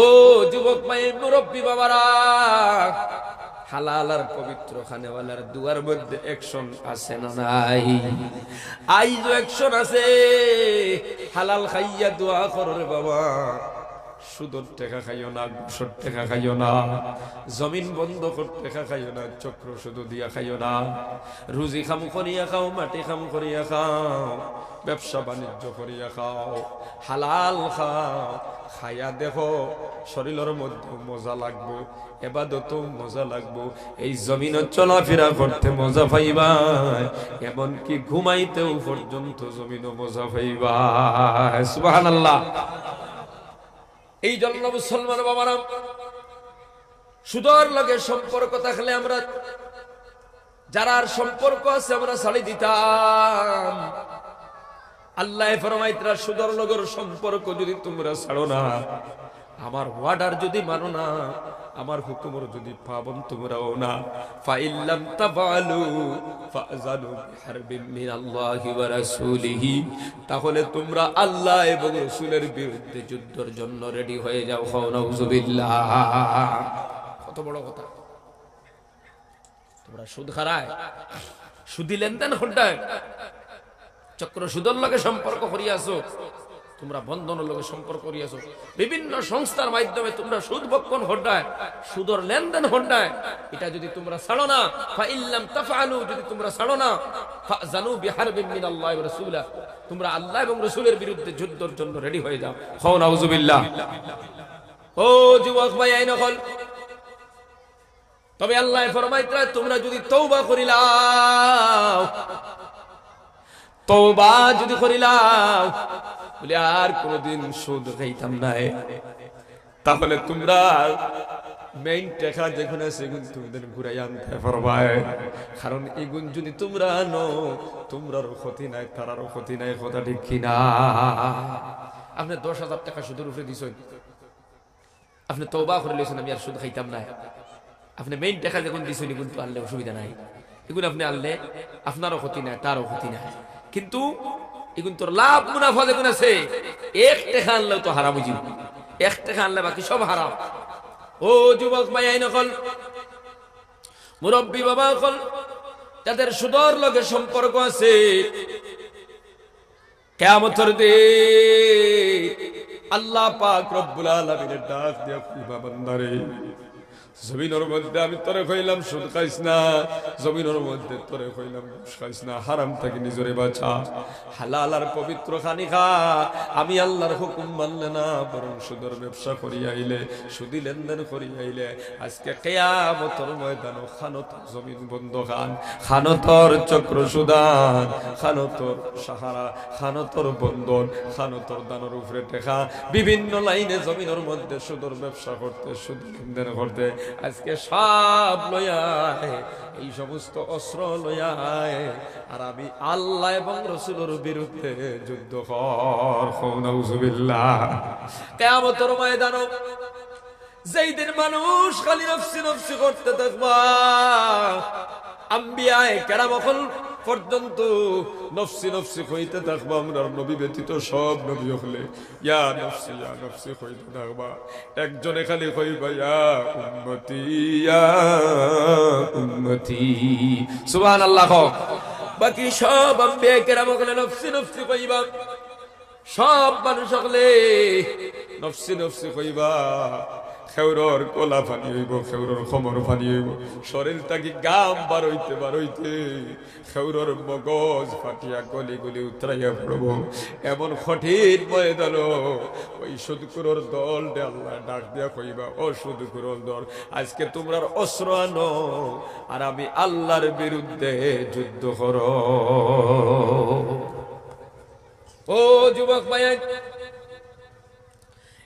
ও যুবক ভাই মুরব্বী বাবারা, হালাল মধ্যে আছে না নাই? আছে। হালাল খাইয়া বাবা। টেকা না টেকা খাইও না, জমিন বন্ধ কর, টেকা খাইও না, চক্র শুধু দিয়া খাইও না, রুজি খাম করিয়া খাও, মাটি খাম করিয়া খাও, ব্যবসা বাণিজ্য করিয়া খাও, হালাল খাও। খাইয়া দেখো শরীরের মধ্যে মজা লাগবো এবাদত মজা লাগবো। এই জমিন চলাফেরা করতে মজা পাইবা এমনকি ঘুমাইতেও পর্যন্ত জমিনও মজা পাইবা সুবহানাল্লাহ। এই জন্য মুসলমান বাবারা, সুদর লগে সম্পর্ক থাকলে আমরা, যারার সম্পর্ক আছে আমরা ছাড়ি দিতাম। আল্লাহ ফরমাইতরা সুদর লগর সম্পর্ক যদি তোমরা ছাড়ো না, আমার ওয়ার্ডার যদি মানো না, আমার হুকুমর যদি পাবন তোমরাও না। ফাইল্লাম তাফালু ফাজানু বিহারবিন মিনাল্লাহি ওয়া রাসূলিহি। তাহলে তোমরা আল্লাহ এবং রাসূলের বিরুদ্ধে যুদ্ধের জন্য রেডি হয়ে যাও। খাও নাউজুবিল্লাহ। কত বড় কথা। তোমরা সুদ খারায় সুদি লেনদেন হড্ডায় চক্র সুদর লগে সম্পর্ক করিয়াছো, তোমরা বন্ধনের লগে সম্পর্ক করিয়াছো। বিভিন্ন সংস্থার মাধ্যমে তোমরা সুদ ভক্ষণ হড্ডায় সুদর লেনদেন হড্ডায় এটা যদি তোমরা ছাড়ো না ফা ইল্লাম তাফআলু, যদি তোমরা ছাড়ো না, ফাজানু বিহারবিন মিনাল্লাহি ওয়া রাসূলা তোমরা আল্লাহ এবং রাসূলের বিরুদ্ধে যুদ্ধের জন্য রেডি হয়ে যাও। খাও নাউজুবিল্লাহ। ও যুবক ভাই, আইন হল। তবে আল্লাহ ফরমাইতরা তোমরা যদি তৌবা করিলাও তওবা যদি করিলাম, বলে আর কোনদিন সুদ খাইতাম না তাহলে তোমরা মেইন টেকা কারণ এগুন যদি তোমরা আনো, তোমরার ক্ষতি নাই, তারারও ক্ষতি নাই, কথা ঠিক কিনা? আপনি দশ হাজার টাকা সুদের উপরে দিছেন। আপনি তওবা করে লইছেন, আমি আর সুদ খাইতাম না আপনি মেইন টাকা যখন দিছেন, এগুন তো আনলে অসুবিধা নাই। এগুন আপনি আনলে আপনারও ক্ষতি নাই, তারও ক্ষতি নাই। কিন্তু এগুন তোর লাভ মুনাফা দেখুন আছে। এক টাকা আনলেও তো হারাম বুঝি। এক টাকা আনলে বাকি সব হারাম। ও যুবক ভাই, আইন কল মুরব্বী বাবা কল যাদের সুদর লগে সম্পর্ক আছে কেমতর দে আল্লাহ পাক রব্বুল আলামিনের ডাক দিয়া বান্দারে। জমিনের মধ্যে আমি তোরে কইলাম সুদ খাইস না। জমিনের মধ্যে তোরে কইলাম খাইস না। হারাম থাকি নিজরে বাঁচা। হালাল আর পবিত্র খানি খা। আমি আল্লাহর হুকুম মানলে না, বরং সুদের ব্যবসা করি আইলে, সুদি লেনদেন করি আইলে, আজকে কেয়ামতর ময়দান খানত জমিন বন্ধ খান। খানতর চক্র সুদান, খানতর সাহারা, খানতর বন্ধন, খানতর দানের উপরে টেকা। বিভিন্ন লাইনে জমিনের মধ্যে সুদর ব্যবসা করতে, সুদ লেনদেন করতে আজকে সব লয়ায় এই সমস্ত অস্ত্র লয়ায় আর আমি আল্লাহ এবং রসুলোর বিরুদ্ধে যুদ্ধ কর কেমন তোর ময়দান যেই দিন মানুষ খালি নফসি নফসি করতে থাকবা আম্বিয়ায় কেরামখল পর্যন্ত নফসি নফসি হইতে থাকবা আমরা নবী ব্যতীত সব নবী হলে। ইয়া নফসি ইয়া নফসি হইতে থাকবা। একজনে খালি কইবা, ইয়া উম্মতি ইয়া উম্মতি। সুবহানাল্লাহ বাকি সব আম্বিয়া কেরামখলে নফসি নফসি কইবা। সব মানুষ হলে নফসি নফসি কইবা। খেউরর কোলা ফানি হইব, খেউরর খমর ফানি হইব। শরীর তাকি গাম বারইতে বারইতে খেউরর মগজ ফাটিয়া গলি গলি উতরাইয়া পড়ব। এমন কঠিন ময়দান, ওই সুদকুরর দল দে আল্লাহ ডাক দিয়া কইবা, ও সুদকুরর দল, আজকে তোমরার অস্ত্র আনো আর আমি আল্লাহর বিরুদ্ধে যুদ্ধ করো ও যুবক ভাই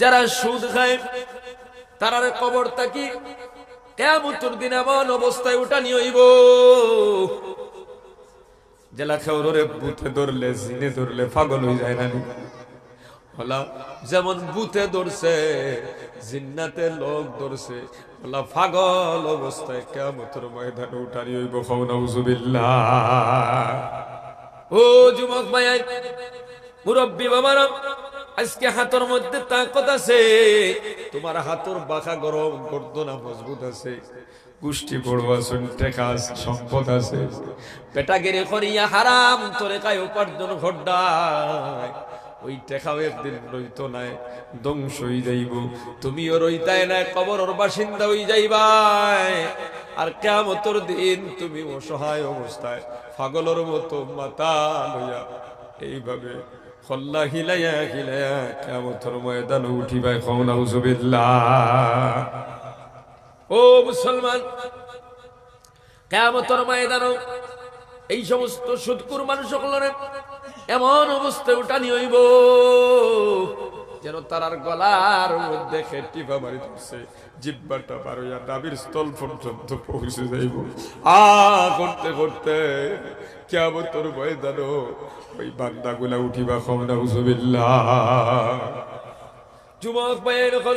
যারা সুদ খায়, তারারে কবর তাকি কেমন দিন এমন অবস্থায় উঠানি হইব জেলা খেউরে বুথে ধরলে, জিনে ধরলে পাগল হয়ে যায় না যেমন বুথে ধরছে, জিন্নাতে লোক ধরছে হলা পাগল অবস্থায় কেমতর ময়দানে উঠানি হইব খৌনাউজুবিল্লাহ ও যুবক ভাই, মুরব্বী বাবারা আজকে হাতের মধ্যে তাকত আছে। তোমার হাতর বাঁকা গরম গর্দনা মজবুত আছে। গোষ্ঠী আছেন টেকা আছে সম্পদ আছে। পেটা গেরে করিয়া হারাম তোরে কায় উপার্জন ঘটায়। ওই টেকাও একদিন, রইত নাই, ধ্বংস হয়ে যাইব। তুমিও রইতাই নাই, কবরের বাসিন্দা হয়ে যাইবাই। আর কেমতর দিন তুমি অসহায় অবস্থায় পাগলের মতো মাথা লইয়া এইভাবে খল্লা হিলাইয়া হিলাইয়া কেমতর ময়দান উঠিবাই খৌনা উজুবিল্লাহ ও মুসলমান কেমতর ময়দানও এই সমস্ত সুদকুর মানুষ সকলের এমন অবস্থায় উঠানি হইব যেন তারার গলার মধ্যে খেটিবা মারি ধরছে, জিব্বাটা পারইয়া ডাবির স্থল পর্যন্ত পৌঁছে যাইব। আ, করতে করতে কেমন তোর ময়দান ওই বান্দাগুলা উঠিবা খমনা হুজুবিল্লাহ যুবক ভাইয়ের এখন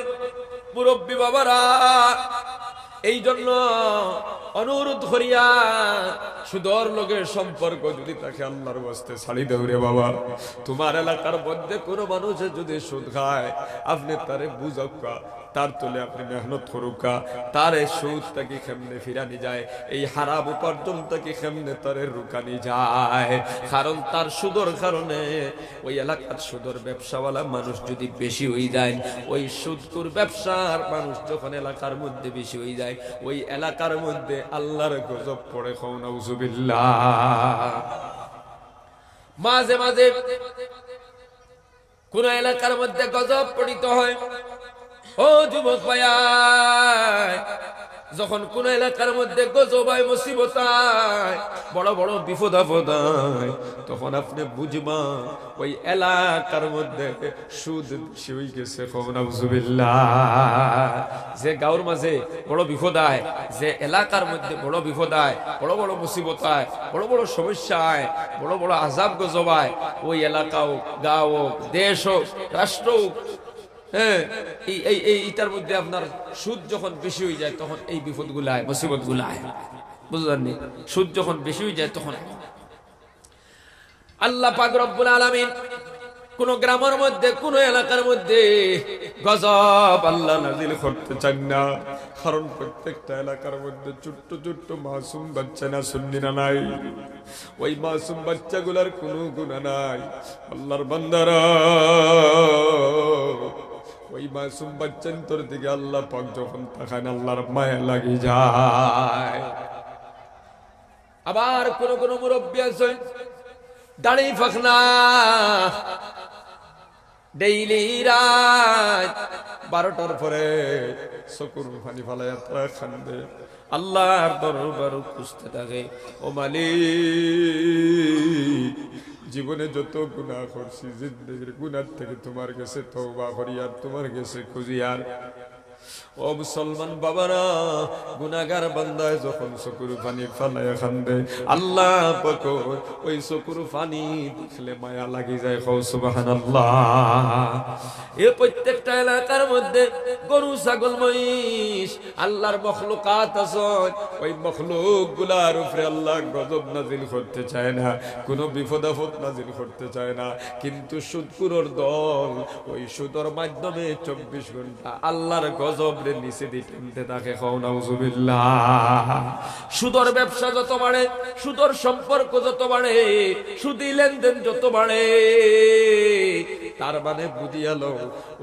মুরব্বী বাবারা এই জন্য অনুরোধ করিয়া সুদর লোকের সম্পর্ক যদি তাকে আল্লাহর বস্তে ছাড়ি রে বাবা। তোমার এলাকার মধ্যে কোনো মানুষে যদি সুদ খায়, আপনি তারে বুঝকা তার তোলে আপনি মেহনত করুকা তারে সুদ তাকে কেমনে ফিরানি যায় এই হারাম উপার্জন তাকে কেমনে তারে রুকানি যায় কারণ তার সুদর কারণে ওই এলাকার সুদর ব্যবসাওয়ালা মানুষ যদি বেশি হয়ে যায় ওই সুদকুর ব্যবসার মানুষ যখন এলাকার মধ্যে বেশি হয়ে যায় ওই এলাকার মধ্যে আল্লাহর গজব পড়ে খৌনাউজুবিল্লাহ মাঝে মাঝে কোন এলাকার মধ্যে গজব পড়িত হয় ও যুবক যখন কোন এলাকার মধ্যে গজবায় মুসিবতায় বড় বড় বিপদ আপদায় তখন আপনি বুঝবা, ওই এলাকার মধ্যে সুদ গেছে যে গাঁর মাঝে বড় বিপদ আয় যে এলাকার মধ্যে বড় বিপদ আয় বড় বড় মুসিবত আয় বড় বড় সমস্যা আয় বড় বড় আজাব গজবায় ওই এলাকা হোক গাঁও হোক, দেশ হোক, রাষ্ট্র হোক হ্যাঁ এই এই এটার মধ্যে আপনার সুদ যখন বেশি হয়ে যায়, তখন এই বিপদ গুলায় মুসিবত গুলায় বুঝলেন সুদ যখন বেশি হয়ে যায়, তখন আল্লাহ পাক রব্বুল আলামিন কোন গ্রামের মধ্যে, কোন এলাকার মধ্যে গজব আল্লাহ নাজিল করতে চান না। কারণ প্রত্যেকটা এলাকার মধ্যে ছোট্ট ছোট্ট মাসুম বাচ্চা না শুননি না নাই। ওই মাসুম বাচ্চাগুলার কোনো গুণা নাই। আল্লাহর বান্দারা ওই মাসুম বাচ্চান তোর দিকে আল্লাহ পাক যখন তাকান আল্লাহর মায়া লাগি যায়। আবার কোন কোন মুরব্বী আছে, দাড়ি ফাঁকনা, ডেইলি রাত বারোটার পরে চকুর ফানি ফালাই তারা খান্দে, আল্লাহর দরবার খুঁজতে থাকে, ও মালিক জীবনে যত গুণা করছি জিন্দগির গুণার থেকে তোমার কাছে তওবা করি আর তোমার কাছে খুঁজি আর ও মুসলমান বাবারা গুনাগার বান্দায় যখন চকুর পানি ফালায় খান্দে, আল্লাহ পাক ওই চকুর পানি দেখলে মায়া লাগি যায়, কও সুবহানাল্লাহ। এ প্রত্যেকটা এলাকার মধ্যে গরু, ছাগল, মহিষ, আল্লাহর মখলুকাত আছে। ওই মখলুকগুলার উপরে আল্লাহ গজব নাজিল করতে চায় না, কোনো বিপদ আপদ নাজিল করতে চায় না। কিন্তু সুদকুরর দল ওই সুদর মাধ্যমে চব্বিশ ঘণ্টা আল্লাহর গজব রে নিচে দিতে থাকে সুদর ব্যবসা যত বাড়ে, সুদর সম্পর্ক যত বাড়ে, সুদি লেনদেন যত বাড়ে তার মানে বুঝিয়ালো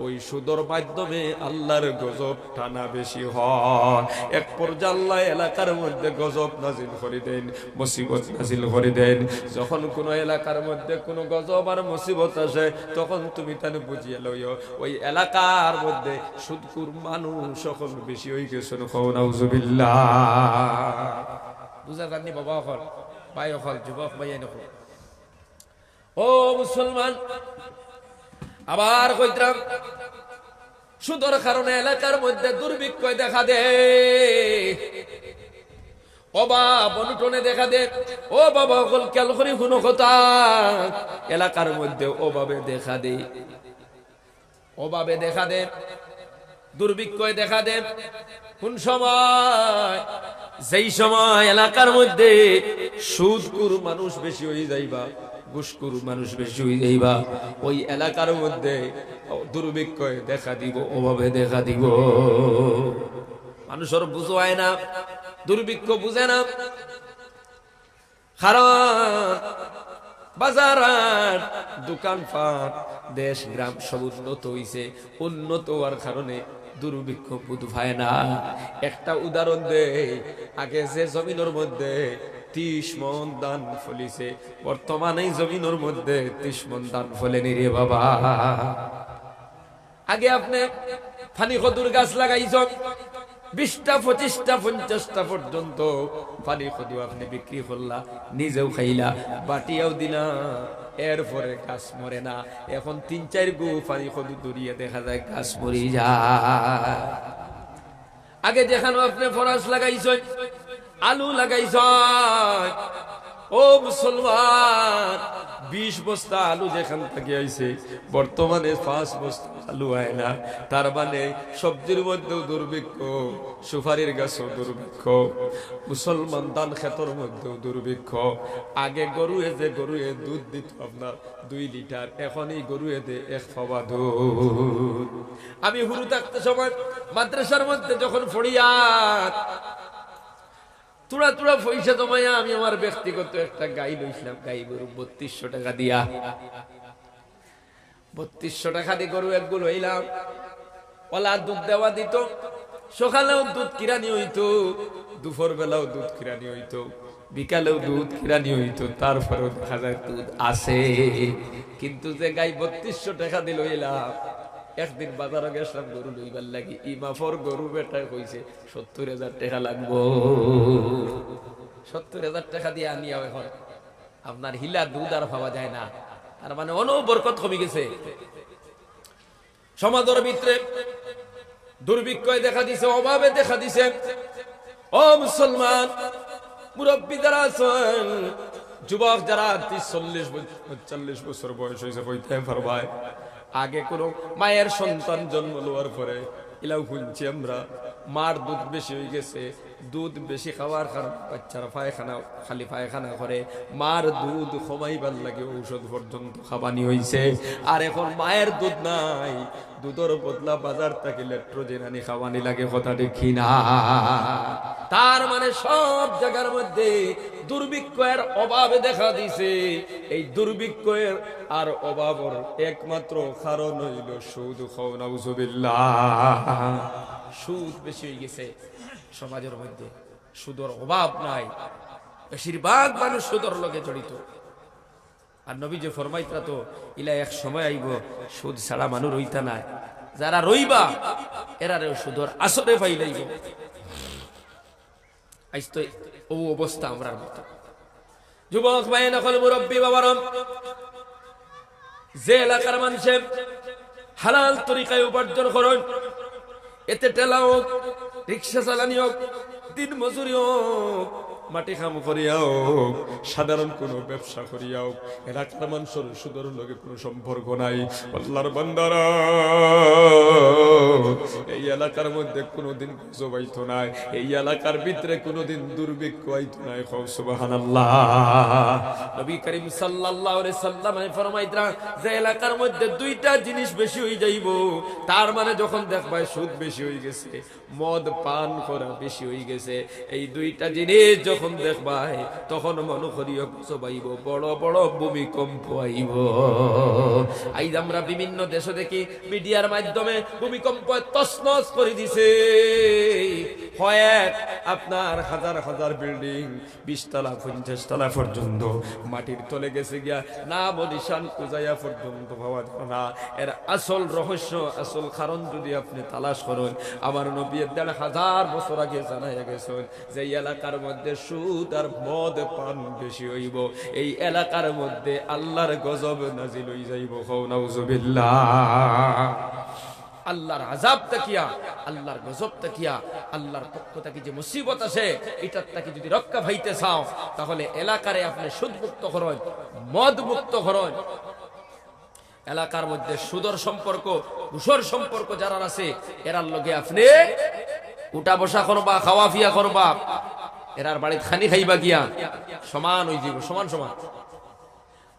ওই সুদর মাধ্যমে আল্লাহর গজব টানা বেশি হয়। এক পর্যায়ে আল্লাহ এলাকার মধ্যে গজব নাজিল করে দেন, মুসিবত নাজিল করে দেন। যখন কোনো এলাকার মধ্যে কোনো গজব আর মুসিবত আসে, তখন তুমি তাহলে বুঝিয়ে লইও, ওই এলাকার মধ্যে সুদকুর মানুষ সকল বেশি হয়ে গেছে নাউজুবিল্লাহ বুঝার কারণে বাবা ও মুসলমান আবার কইতাম, সুদর কারণে এলাকার মধ্যে দুর্ভিক্ষ দেখা দে। অভাব অনটনে দেখা দে। ও বাবা এলাকার মধ্যে অভাবে দেখা দে। অভাবে দেখা দে। দুর্ভিক্ষয় দেখা দে। কোন সময়, যেই সময় এলাকার মধ্যে সুদকুর মানুষ বেশি হয়ে যাইবা। ঘুষকুর মানুষ বেশি হয়ে যাইবা। ওই এলাকার মধ্যে দুর্ভিক্ষয় দেখা দিব, অভাবে দেখা দিব। মানুষের বুঝোয় না, দুর্ভিক্ষ বুঝে না। দেশ গ্রাম সব উন্নত হইছে। উন্নত হওয়ার কারণে দুর্ভিক্ষ বুধ পায় না। একটা উদাহরণ দে, আগে যে জমিনের মধ্যে ত্রিশ মন দান ফলিছে। বর্তমানে জমিনের মধ্যে ত্রিশ মন দান ফলেনি রে বাবা। আগে আপনি ফানি কদুর গাছ লাগাইছ বিশটা, পঁচিশটা, পঞ্চাশটা পর্যন্ত পানি কদু আপনি বিক্রি করলা, নিজেও খাইলা, বাটিয়াও দিলা, এরপরে গাছ মরে না। এখন তিন, চার গু পানি কদু দরিয়ে দেখা যায় গাছ মরি যায়। আগে যেখানে আপনি ফরাস লাগাইছ আলু লাগাইছ ও মুসলমান, বিশ বস্তা আলু যেখান থেকে আইছে, বর্তমানে পাঁচ বস্তা আলু হয় না। তার মানে সবজির মধ্যেও দুর্ভিক্ষ, সুপারির গাছও দুর্ভিক্ষ, মুসলমান দান ক্ষেতর মধ্যেও দুর্ভিক্ষ। আগে গরুয়ে যে গরুয়ে দুধ দিত আপনার, দুই লিটার এখন এই গরুয়ে এক ফবা দুধ। আমি হুরু থাকতে সময় মাদ্রাসার মধ্যে যখন ফড়িয়াত তুড়া তুড়া পয়সা জমাইয়া আমি আমার ব্যক্তিগত একটা গাই লইছিলাম। গাই গরু বত্রিশশো টাকা দিয়া। বত্রিশশো টাকা দিয়ে গরু একগুলো হইলাম। ওলা দুধ দেওয়া দিত। সকালেও দুধ কিরানি হইতো। দুপুর বেলাও দুধ কিরানি হইতো। বিকালেও দুধ কিরানি হইতো। তারপরেও দেখা যায় দুধ আসে কিন্তু যে গাই বত্রিশশো টাকা দিল হইলাম একদিন বাজারে গেছিলাম, গরু লইবার লাগি। ইমাফর গরু বেটা কইছে সত্তর হাজার টাকা লাগবো। সত্তর হাজার টাকা দিয়ে আনিয়াও এখন। আপনার হিলা দুধ আর পাওয়া যায় না। তার মানে অনবরকত কমে গেছে। সমাজের ভিতরে দুর্ভিক্ষয় দেখা দিছে, অভাবে দেখা দিছে। ও মুসলমান, মুরব্বী যারা আছেন, যুবক যারা ত্রিশ চল্লিশ চল্লিশ বছর বয়স হয়েছে বইতে পারবায় আগে কোনো মায়ের সন্তান জন্ম লওয়ার পরে এলাও শুনছি আমরা, মার দুধ বেশি হয়ে গেছে, দুধ বেশি খাওয়ার কারণে বাচ্চারা পায়খানা, খালি পায়খানা করে। মার দুধ কমাইবার লাগে ঔষধ পর্যন্ত খাবানি হয়েছে আর এখন মায়ের দুধ নাই, দুধের বদলা বাজার থেকে লেট্রোজেন আনি খাওয়ানি লাগে, কথা দেখি না। তার মানে সব জায়গার মধ্যে দুর্ভিক্ষের অভাবে দেখা দিছে। এই দুর্ভিক্ষের আর অভাবর একমাত্র কারণ হইল সুদ সুদ বেশি হয়ে গেছে সমাজের মধ্যে। সুদর অভাব নাই। বেশিরভাগ মানুষ সুদর লগে জড়িত। আর নবী যে ফরমাইতা তো, ইলা এক সময় আইব, সুদ ছাড়া মানুষ রইতা নাই যারা রইবা এরা সুদর আসরে পাইলাইব আইস ও অবস্থা আমরার মতো। যুবক, ভাই, নকল মুরব্বী বাবারম যে এলাকার মানুষে হালাল তরিকায় উপার্জন করুন, এতে টেলা হোক রিক্সা চালানি হোক দিন মজুরি হোক মাটি খাম করিয়াও, সাধারণ কোনো ব্যবসা করিয়াও, এলাকার মানুষের সুদর লগে কোনো সম্পর্ক নাই। আল্লাহর বান্দারা, এই এলাকার মধ্যে কোনোদিন গজব আইতো নাই, এই এলাকার ভিতরে কোনোদিন দুর্ভিক্ষ আইতো নাই। খাও সুবহানাল্লাহ। নবী করিম সাল্লাল্লাহু আলাইহি সাল্লাম ফরমাইতরা, যে এলাকার মধ্যে দুইটা জিনিস বেশি হয়ে যাইব, তার মানে যখন দেখবাই সুদ বেশি হয়ে গেছে মদ পান করা বেশি হয়ে গেছে। এই দুইটা জিনিস যখন দেখবাই তখন মনে করিও, সবাইব, বড় বড় ভূমিকম্প আইব। আইজ আমরা বিভিন্ন দেশে দেখি, মিডিয়ার মাধ্যমে ভূমিকম্প তসনস করে দিছে। আপনার হাজার হাজার বিল্ডিং বিশ তলা পঞ্চাশ তলা পর্যন্ত। মাটির তলে গেছে গিয়া না বলিশান পূজাইয়া পর্যন্ত পাওয়া না। এর আসল রহস্য, আসল কারণ যদি আপনি তালাশ করেন, আমার নবী দেড় হাজার বছর আগে জানাইয়া গেছেন যে এলাকার মধ্যে সুদ আর মদ পান বেশি হইব। এই এলাকার মধ্যে আল্লাহর গজব নাজিল হই যাইব। হৌ নাউজুবিল্লাহ আল্লাহর আজাব তাকিয়া, আল্লাহর গজব তাকিয়া, আল্লাহর পক্ষ থেকে যে মুসিবত আছে এটার তাকে যদি রক্ষা ভাইতে চাও, তাহলে এলাকারে আপনি সুদ মুক্ত করেন মদ মুক্ত করেন। এলাকার মধ্যে সুদর সম্পর্ক ঘুষর সম্পর্ক যারা আছে, এরার লগে আপনি উঠা বসা করবা, খাওয়া ফিয়া করবা, এরার বাড়িতে খানি খাইবা গিয়া, সমান ওই জীব সমান সমান।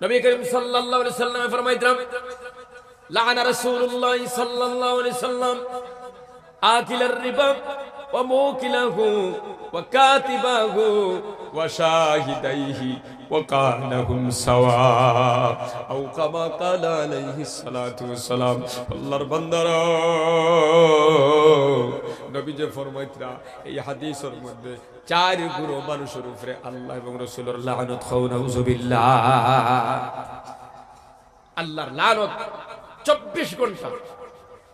নবী করিম সাল্লাল্লাহু আলাইহি সাল্লামে ফরমাইতরাম লানা রাসূলুল্লাহ সাল্লাল্লাহু আলাইহি সাল্লাম আকিলার রিবা, ওয়া মুকিলাহু, ওয়া কাতিবাহু, ওয়া শাহিদাইহি, ওয়া কানাহুম সাওয়া। এই হাদিসের মধ্যে চার গুরু মানুষের উপরে আল্লাহ এবং রাসূলের লানত খাউনা উযুবিল্লাহ আল্লাহর লানত চব্বিশ ঘন্টা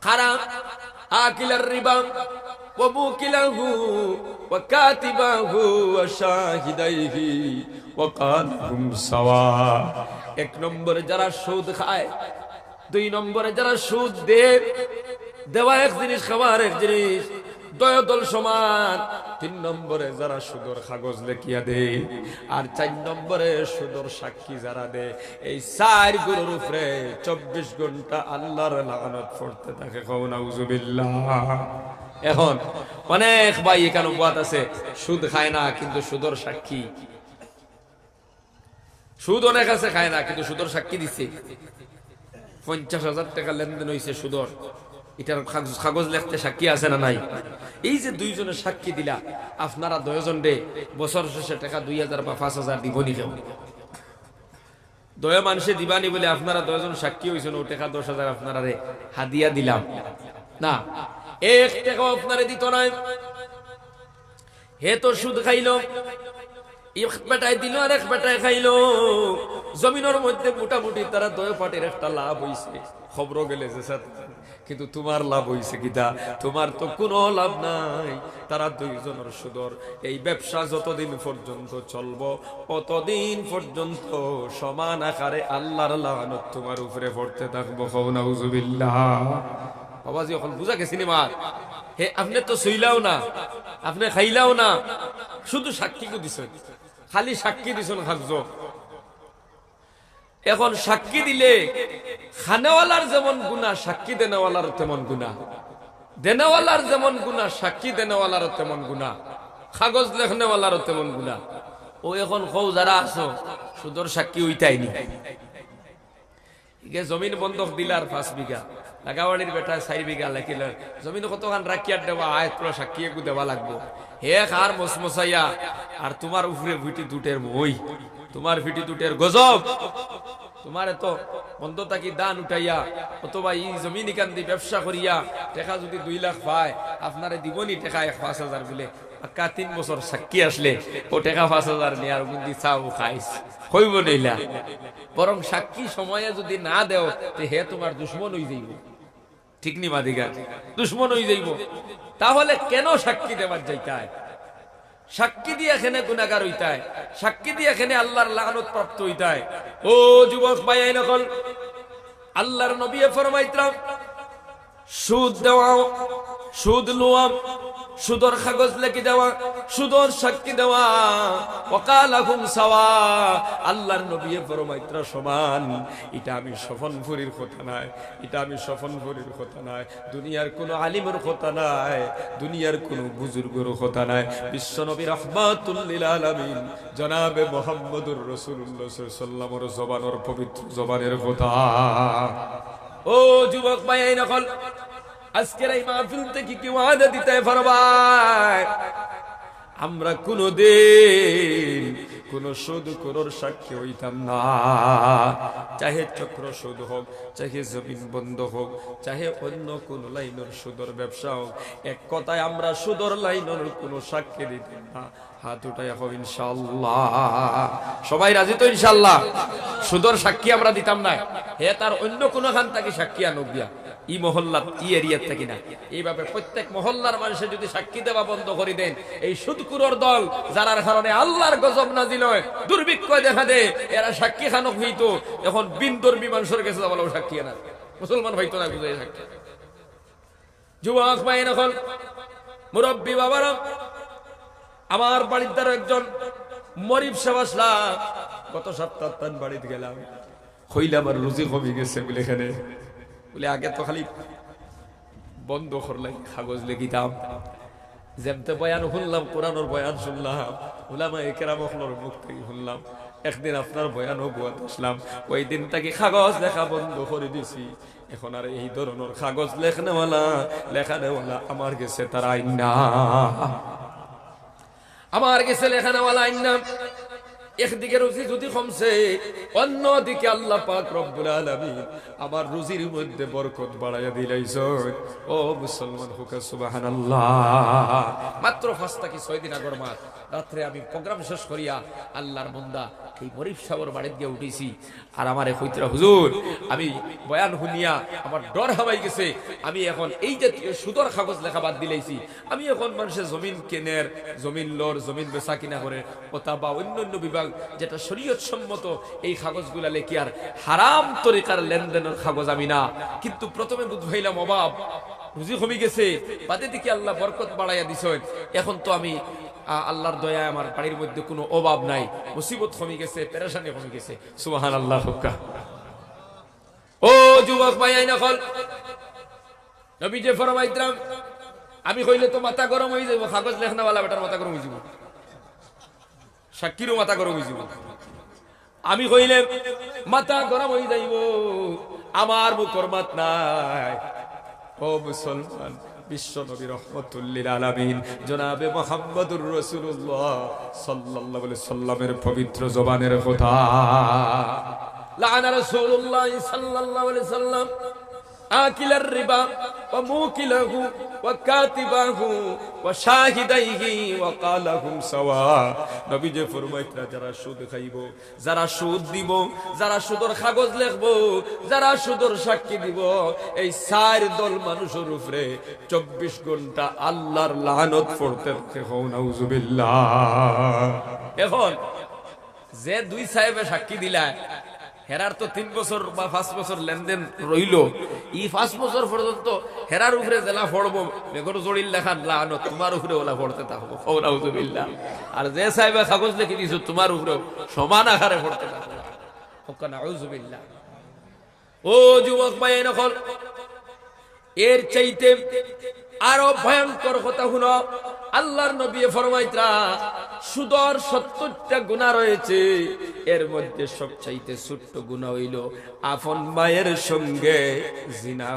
খারাপ আকিলার রিবা وموكله وكاتبه وشاهديه وقالهم سواء এক নম্বরে যারা সুদ খায় দুই নম্বরে যারা সুদ দেয় দেওয়া এক জিনিস খাবার এক জিনিস দয়দল সমান। তিন নম্বরে যারা সুদর কাগজ লেখিয়া দেয়, আর চার নম্বরে সুদর সাক্ষী যারা দেয়, এই চার গুরুর উপরে চব্বিশ ঘণ্টা আল্লাহর লাগানত পড়তে থাকে কৌনাউজুবিল্লাহ এখন অনেক ভাই এখানে বাদ আছে, সুদ খায় না, কিন্তু সুদর সাক্ষী। সুদ অনেক আছে, খায় না, কিন্তু সুদর সাক্ষী দিচ্ছে পঞ্চাশ হাজার টাকা লেনদেন হয়েছে সুদর। এটার কাগজ- লেখতে সাক্ষী আছে না নাই? এই যে দুইজনের সাক্ষী দিলা, আপনারা দুজন রে বছর শেষে টাকা দুই হাজার বা পাঁচ হাজার দিব নি কেউ? দয়া মানুষে দিবানি বলে আপনারা দশজন সাক্ষী হয়েছেন ও টাকা দশ হাজার আপনারা রে হাদিয়া দিলাম। না, এক টাকা আপনারে দিত নাই। হে তো সুদ খাইলো, এক বেটায় দিল আর এক বেটায় খাইলো। জমিনের মধ্যে মোটামুটি তারা দয় পাটের একটা লাভ হইছে। খবর গেলে যে স্যার। কিন্তু তোমার লাভ হইছে কিতা তোমার তো কোনো লাভ নাই। তারা দুইজনের সুদর। এই ব্যবসা যতদিন পর্যন্ত চলব অতদিন পর্যন্ত সমান আকারে আল্লাহর লাগানত তোমার উপরে পড়তে থাকব। নাউজুবিল্লাহ। বাবাজি, এখন বুঝা গেছি মার হে, আপনি তো শুইলাও না। আপনি খাইলাও না। শুধু সাক্ষী কো দিছেন। খালি সাক্ষী দিছেন খাদ্য। এখন সাক্ষী দিলে খানেওয়ালার যেমন গুণা সাক্ষী দেনেওয়ালার তেমন গুণা দেনেওয়ালার যেমন গুণা সাক্ষী দেনেওয়ালার তেমন গুণা কাগজ লেখনেওয়ালারও তেমন গুণা ও এখন কৌ যারা আছো, সুদর সাক্ষী উইতাইনি। জমিন বন্ধক দিলার পাঁচ বিঘা। লাগাবাড়ির বেটা চার বিঘা লেখিল জমিন কতখান রাখিয়ার দেওয়া আয় তোরা সাক্ষী একু দেওয়া লাগবো। হে খার মসমসাইয়া আর তোমার উপরে ভিটি দুটের মই। তোমার ফিটি দুটের গজব। তোমার এত বন্ধ থাকি দান উঠাইয়া, অথবা ই জমিন ইকান দি ব্যবসা করিয়া টাকা যদি দুই লাখ পায়, আপনারে দিবনি টাকা এক পাঁচ হাজার বলে। পাক্কা তিন বছর সাক্ষী আসলে, ও টাকা পাঁচ হাজার নেয়ার গুন্দি চাও খাইস হইব নইলা বরং সাক্ষী সময়ে যদি না দেও, তে হে তোমার দুশ্মন হই যাইব। ঠিক নি মাদিগা দুশ্মন হই যাইব। তাহলে কেন সাক্ষী দেওয়ার যাইতায় সাক্ষী দিয়ে এখানে গুণাগার হইতায়, সাক্ষী দিয়ে এখানে আল্লাহর লালত প্রাপ্ত হইতায়। ও যুবক ভাই নকল আল্লাহর নবী ফরমাইতাম, সুদ দেওয়া সুদ লুয়া সুদর কাগজ লেখে দেওয়া, সুদর সাক্ষী দেওয়া, ওকালাহুম সাওয়া, আল্লাহর নবী ফরমাইত্রা সমান। এটা আমি সফনপুরীর কথা নাই, এটা আমি সফনপুরীর কথা নাই, দুনিয়ার কোনো আলিমের কথা নাই, দুনিয়ার কোনো বুজুর্গের কথা নাই। বিশ্ব নবী রহমাতুল্লিল আলামিন জনাবে মোহাম্মদুর রাসূলুল্লাহ সাল্লাল্লাহু আলাইহি জবানের পবিত্র জবানের কথা। ও যুবক ভাই নকল আজকের এই মাহফিল থেকে কি ওয়াদা দিতে পারবাই। আমরা কোনো দিন কোন সুদ করোর সাক্ষী হইতাম না। চাহে চক্র সুদ হোক, চাহে জমিন বন্ধ হোক, চাহে অন্য কোন লাইনের সুদর ব্যবসা হোক। এক কথায় আমরা সুদর লাইনের কোনো সাক্ষী দিতাম না। হাত উঠাই এখন ইনশাল্লাহ সবাই রাজি তো ইনশাল্লাহ সুদর সাক্ষী আমরা দিতাম না। হে, তার অন্য কোনো খান তাকে সাক্ষী আনুক দিয়া ই মহল্লা ই এরিয়ার থেকে না। এইভাবে প্রত্যেক মহল্লার মানুষের যদি সাক্ষী দেওয়া বন্ধ করে দেন, এই সুদকুরর দল যারার কারণে আল্লাহর গজব নাজিল হয়, দুর্ভিক্ষ দেখা দে এরা সাক্ষী খানক হইতো, এখন বিন ধর্মী মানুষের কাছে যাওয়া সাক্ষী না মুসলমান হইতো না বুঝে সাক্ষী। যুবক ভাই এখন মুরব্বী বাবারা, আমার বাড়ির দ্বারা একজন মরিব সাবাসলাম গত সপ্তাহ বাড়িতে গেলাম। হইলে আমার রুজি কমে গেছে বলে এখানে? বলে, আগে তো খালি বন্ধ করলাই কাগজ লিখিতাম যেমতে বয়ান শুনলাম, কোরআনের বয়ান শুনলাম ওলামা একেরা মখলর মুখ থেকে শুনলাম। একদিন আপনার বয়ান গুয়াত আসলাম, ওই দিন তাকে কাগজ লেখা বন্ধ করে দিছি। এখন আর এই ধরনের কাগজ লেখনেওয়ালা, লেখানেওয়ালা আমার গেছে তারা আইন না। আমার গেছে লেখানেওয়ালা আইন না। একদিকে রুজি যদি কমছে, অন্যদিকে আল্লাহ পাক রব্বুল আলামিন আমার রুজির মধ্যে বরকত বাড়াইয়া দিলাইছ ও মুসলমান হুকা, সুবহানাল্লাহ। মাত্র ফাস্তা কি ছয় দিন আগর মাস? রাত্রে আমি প্রোগ্রাম শেষ করিয়া আল্লাহর বন্দা এই মরিফ সাগর বাড়িতে গিয়ে উঠেছি। আর আমার কইতরা হুজুর, আমি বয়ান শুনিয়া আমার ডর হাবাই গেছে। আমি এখন এই যে সুদর কাগজ লেখা বাদ দিলাইছি আমি এখন মানুষের জমিন কেনের জমিন লর জমিন বেচা কিনা করে ওটা বা অন্য অন্য বিভাগ যেটা শরীয়ত সম্মত এই কাগজগুলা লেখি আর হারাম তরিকার লেনদেনের কাগজ আমি না। কিন্তু প্রথমে বুধ ভাইলাম অভাব রুজি কমে গেছে। বাদে দিকে আল্লাহ বরকত বাড়াইয়া দিছেন। এখন তো আমি আল্লাহর দয়া আমার বাড়ির মধ্যে কোনো অভাব নাই। মুসিবত কমে গেছে, পেরেশানি কমে গেছে। সুবাহান আল্লাহ ও যুবক ভাই, আইনা কল নবী যে ফরমাইতরাম আমি কইলে তো মাথা গরম হয়ে যাব কাগজ লেখনাওয়ালা বেটার মাথা গরম হয়ে যাব সাক্ষীরও মাথা গরম হয়ে যাব আমি কইলে মাথা গরম হয়ে যাইব, আমার মুখর মাত নাই। ও মুসলমান। বিশ্ব নবী রহমতুল্লিল আলমিন। জনাবে মোহাম্মদুর রসুল্লাহ সাল্লাহ আলাইহি সাল্লামের পবিত্র জবানের কথা। লানা রাসূলুল্লাহ সাল্লাল্লাহু আলাইহি সাল্লাম آكل الربا وموكله وكاتبه وشاهديه وقال هم سواء নবী যে ফরমাইতরা যারা সুদ খাইব যারা সুদ দিব যারা সুদর কাগজ লিখব যারা সুদর সাক্ষী দিব এই চার দল মানুষের উপরে চব্বিশ ঘন্টা আল্লাহর লানত পড়তে থাকে হও নাউজুবিল্লাহ এখন যে দুই সাহেবে সাক্ষী দিলায় হেরার তো তিন বছর বা পাঁচ বছর লেনদেন রইল। ই পাঁচ বছর পর্যন্ত হেরার উপরে জেলা ফড়বো বেগর জড়িল লেখা লানো তোমার উপরে ওলা পড়তে থাকব খবরাউজুবিল্লাহ আর যে সাহেবে কাগজ লিখে দিছো, তোমার উপরে সমান আকারে পড়তে থাকব ও যুবক ভাই এর চাইতে আরও ভয়ঙ্কর কথা শুনো আল্লাহর নবী ফরমাইতরা, সুদর সত্তরটা গুণা রয়েছে, এর মধ্যে সবচাইতে ছোট্ট গুণা হইল আপন মায়ের সঙ্গে জিনা